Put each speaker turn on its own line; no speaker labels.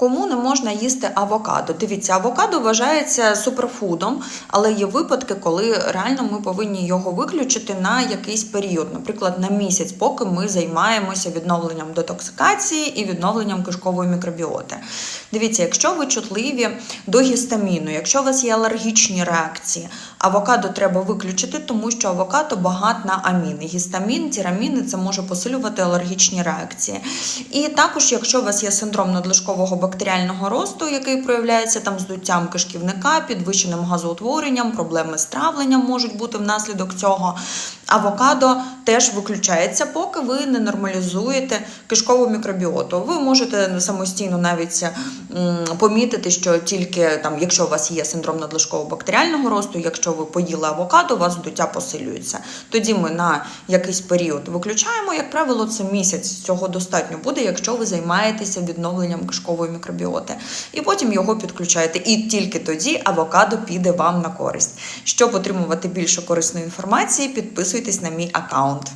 Кому не можна їсти авокадо? Дивіться, авокадо вважається суперфудом, але є випадки, коли реально ми повинні його виключити на якийсь період, наприклад, на місяць, поки ми займаємося відновленням детоксикації і відновленням кишкової мікробіоти. Дивіться, якщо ви чутливі до гістаміну, якщо у вас є алергічні реакції, авокадо треба виключити, тому що авокадо багат на аміни. Гістамін, тіраміни це може посилювати алергічні реакції. І також, якщо у вас є синдром надлишкового бактеріального росту, який проявляється там здуттям кишківника, підвищеним газоутворенням, проблеми з травленням можуть бути внаслідок цього. Авокадо теж виключається, поки ви не нормалізуєте кишкову мікробіоту. Ви можете самостійно навіть помітити, що тільки там, якщо у вас є синдром надлишкового бактеріального росту, якщо ви поїли авокадо, у вас здуття посилюється. Тоді ми на якийсь період виключаємо. Як правило, це місяць. Цього достатньо буде, якщо ви займаєтеся відновленням кишкової мікробіоти. І потім його підключаєте. І тільки тоді авокадо піде вам на користь. Щоб отримувати більше корисної інформації, підписуйтесь на мій аккаунт.